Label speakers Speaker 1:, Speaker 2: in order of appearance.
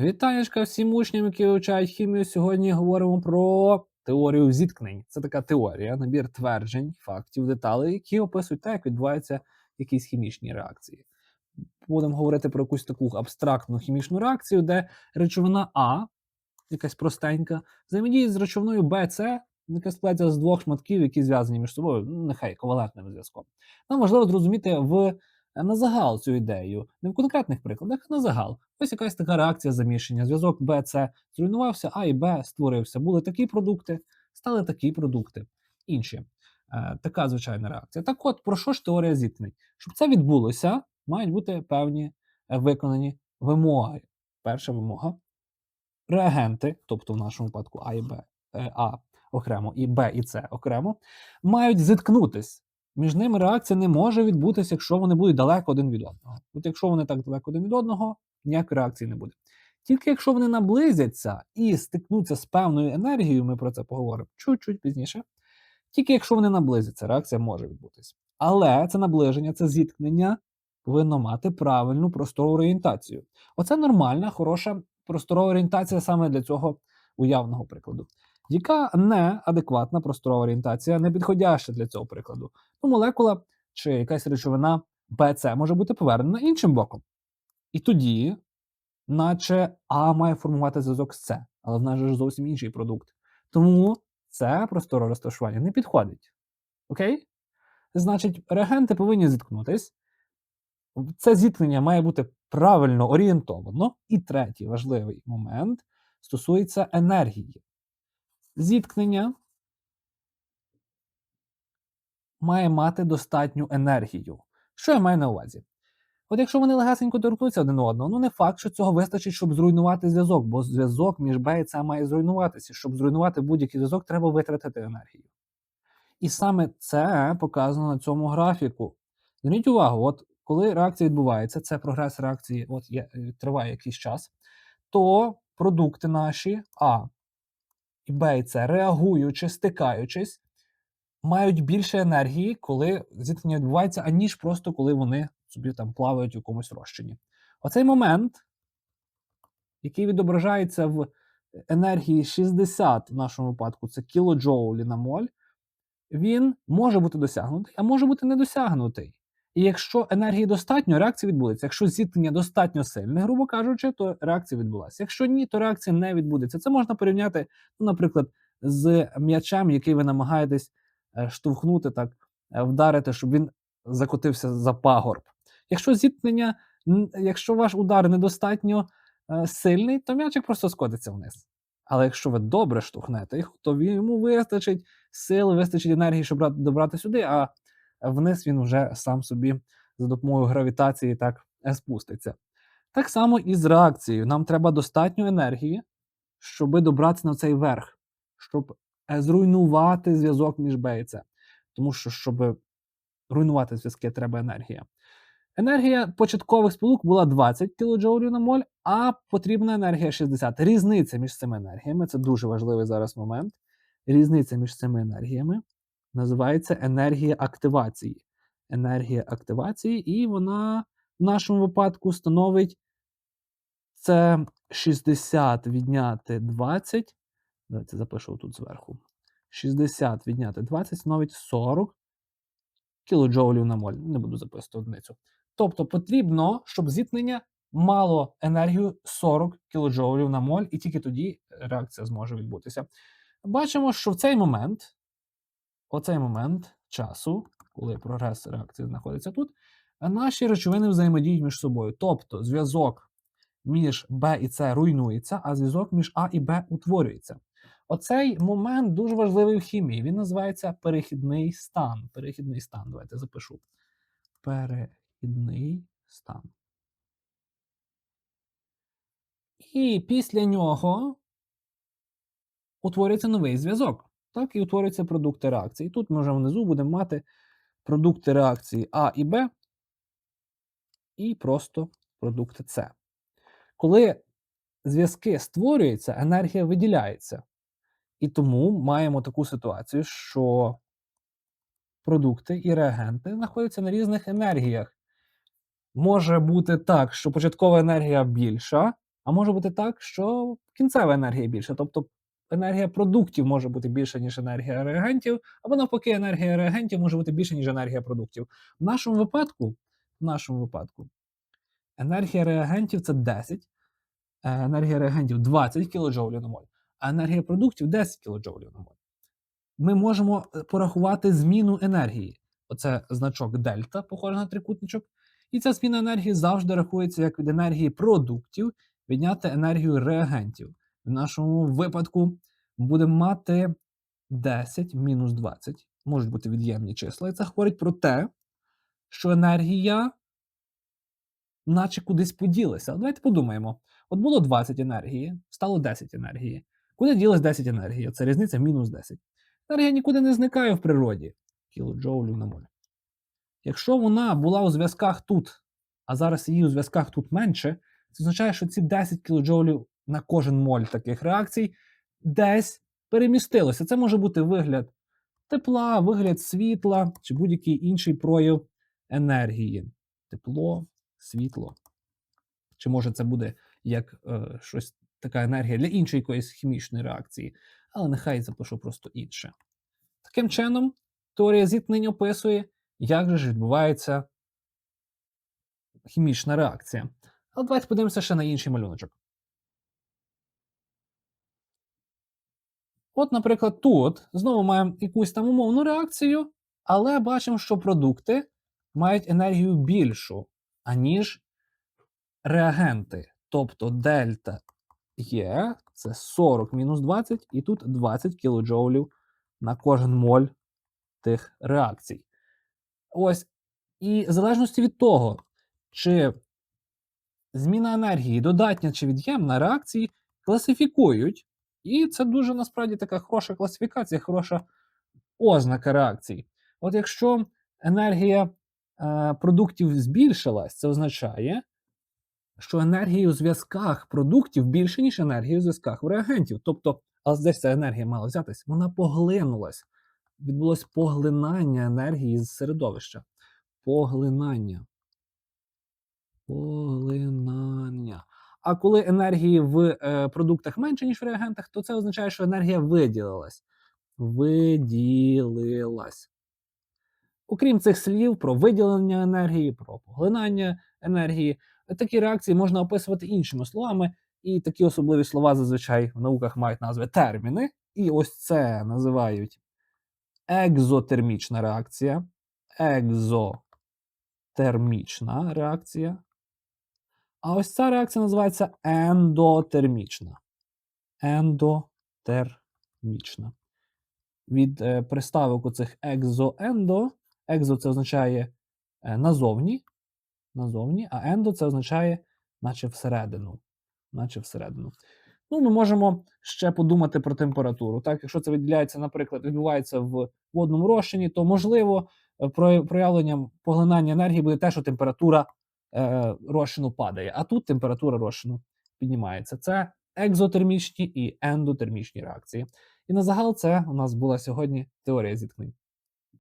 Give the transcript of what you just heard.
Speaker 1: Вітаєшка всім учням, які вивчають хімію. Сьогодні говоримо про теорію зіткнень. Це така теорія, набір тверджень, фактів, деталей, які описують те, як відбуваються якісь хімічні реакції. Будемо говорити про якусь таку абстрактну хімічну реакцію, де речовина А, якась простенька, взаємодіє з речовиною Б, С, яка складається з двох шматків, які зв'язані між собою, ну, нехай ковалентним зв'язком. Нам важливо зрозуміти в на загал цю ідею, не в конкретних прикладах, а на загал. Ось якась така реакція заміщення. Зв'язок Б, С зруйнувався, А і Б створився. Були такі продукти, стали такі продукти. Інші. Е, така звичайна реакція. Так от, про що ж теорія зіткнень? Щоб це відбулося, мають бути певні е, виконані вимоги. Перша вимога. Реагенти, тобто в нашому випадку А і Б, е, А окремо і Б і С окремо, мають зіткнутись. Між ними реакція не може відбутися, якщо вони будуть далеко один від одного. От якщо вони так далеко один від одного, ніякої реакції не буде. Тільки якщо вони наблизяться і стикнуться з певною енергією, ми про це поговоримо чуть-чуть пізніше. Тільки якщо вони наблизяться, реакція може відбутися. Але це наближення, це зіткнення повинно мати правильну просторову орієнтацію. Оце нормальна, хороша просторова орієнтація саме для цього уявного прикладу. Яка неадекватна просторова орієнтація, не підходяща для цього прикладу. Ну, молекула чи якась речовина БЦ може бути повернена іншим боком. І тоді, наче А має формувати зв'язок з С, але в нас же зовсім інший продукт. Тому це просторове розташування не підходить. Окей? Значить, реагенти повинні зіткнутись. Це зіткнення має бути правильно орієнтовано. І третій важливий момент стосується енергії. Зіткнення має мати достатню енергію. Що я маю на увазі? От якщо вони легесенько торкнуться один одного, ну не факт, що цього вистачить, щоб зруйнувати зв'язок, бо зв'язок між Б і С має зруйнуватися. Щоб зруйнувати будь-який зв'язок, треба витратити енергію. І саме це показано на цьому графіку. Зверніть увагу, от коли реакція відбувається, це прогрес реакції от є, е, триває якийсь час, то продукти наші А і Б і С, реагуючи, стикаючись, мають більше енергії, коли зіткнення відбувається, аніж просто коли вони собі там плавають в якомусь розчині. Оцей момент, який відображається в енергії 60 в нашому випадку, це кілоджоулі на моль, він може бути досягнутий, а може бути недосягнутий. І якщо енергії достатньо, реакція відбудеться. Якщо зіткнення достатньо сильне, грубо кажучи, то реакція відбулася. Якщо ні, то реакція не відбудеться. Це можна порівняти, ну, наприклад, з м'ячем, який ви намагаєтесь е, штовхнути, так, е, вдарити, щоб він закотився за пагорб. Якщо зіткнення, якщо ваш удар недостатньо е, сильний, то м'ячик просто скотиться вниз. Але якщо ви добре штовхнете їх, то йому вистачить сил, вистачить енергії, щоб добрати сюди, а вниз він вже сам собі за допомогою гравітації так спуститься. Так само і з реакцією. Нам треба достатньо енергії, щоб добратися на цей верх, щоб е, зруйнувати зв'язок між Б і С. Тому що, щоб руйнувати зв'язки, треба енергія. Енергія початкових сполук була 20 кДж на моль, а потрібна енергія 60. Різниця між цими енергіями це дуже важливий зараз момент. Різниця між цими енергіями називається енергія активації. Енергія активації, і вона в нашому випадку становить це 60 відняти 20. Давайте запишу тут зверху. 60 відняти 20 становить 40 кілоджоулів на моль. Не буду записувати одиницю. Тобто потрібно, щоб зіткнення мало енергію 40 кілоджоулів на моль, і тільки тоді реакція зможе відбутися. Бачимо, що в цей момент оцей момент часу, коли прогрес реакції знаходиться тут, наші речовини взаємодіють між собою. Тобто зв'язок між Б і С руйнується, а зв'язок між А і Б утворюється. Оцей момент дуже важливий в хімії. Він називається перехідний стан. Перехідний стан. Давайте запишу. Перехідний стан. І після нього утворюється новий зв'язок так і утворюються продукти реакції. тут ми вже внизу будемо мати продукти реакції А і Б, і просто продукти С. Коли зв'язки створюються, енергія виділяється. І тому маємо таку ситуацію, що продукти і реагенти знаходяться на різних енергіях. Може бути так, що початкова енергія більша, А може бути так, що кінцева енергія більша, тобто енергія продуктів може бути більша, ніж енергія реагентів, або навпаки, енергія реагентів може бути більша, ніж енергія продуктів. В нашому випадку, в нашому випадку, енергія реагентів це 10, е, енергія реагентів 20 кJ на моль, а енергія продуктів 10 кJ на моль. Ми можемо е, порахувати зміну енергії. Оце значок дельта, похоже на трикутничок. І ця зміна енергії завжди рахується як від енергії продуктів відняти енергію реагентів. В нашому випадку будемо мати 10 мінус 20, можуть бути від'ємні числа. І це говорить про те, що енергія наче кудись поділася. Давайте подумаємо. От було 20 енергії, стало 10 енергії. Куди ділось 10 енергії? Це різниця мінус 10. Енергія нікуди не зникає в природі. Кілоджоулів на моль. Якщо вона була у зв'язках тут, а зараз її у зв'язках тут менше, це означає, що ці 10 кілоджоулів на кожен моль таких реакцій десь перемістилося. Це може бути вигляд тепла, вигляд світла чи будь-який інший прояв енергії. Тепло, світло. Чи може це буде як е, щось така енергія для іншої якоїсь хімічної реакції, але нехай запишу просто інше. Таким чином, теорія зіткнень описує, як же ж відбувається хімічна реакція. Але давайте подивимося ще на інший малюночок. От, наприклад, тут знову маємо якусь там умовну реакцію, але бачимо, що продукти мають енергію більшу, аніж реагенти. Тобто дельта Є, це 40 мінус 20, і тут 20 кілоджоулів на кожен моль тих реакцій. Ось. І в залежності від того, чи зміна енергії додатня чи від'ємна реакції класифікують. І це дуже насправді така хороша класифікація, хороша ознака реакції. От якщо енергія е, продуктів збільшилась, це означає, що енергії у зв'язках продуктів більше, ніж енергії у зв'язках реагентів. Тобто, але десь ця енергія мала взятись, вона поглинулась. Відбулось поглинання енергії з середовища. Поглинання. Поглинання. А коли енергії в е, продуктах менше, ніж в реагентах, то це означає, що енергія виділилась. Виділилась. Окрім цих слів про виділення енергії, про поглинання енергії, такі реакції можна описувати іншими словами, і такі особливі слова зазвичай в науках мають назви терміни. І ось це називають екзотермічна реакція. Екзотермічна реакція. А ось ця реакція називається ендотермічна. Ендотермічна. Від е, приставок оцих екзо-ендо. Екзо це означає е, назовні, назовні, а ендо це означає, наче всередину. Наче всередину. Ну, ми можемо ще подумати про температуру. Так, якщо це відділяється, наприклад, відбувається в водному розчині, то можливо е, проявленням поглинання енергії буде те, що температура е, розчину падає, а тут температура розчину піднімається. Це екзотермічні і ендотермічні реакції. І на загал це у нас була сьогодні теорія зіткнень.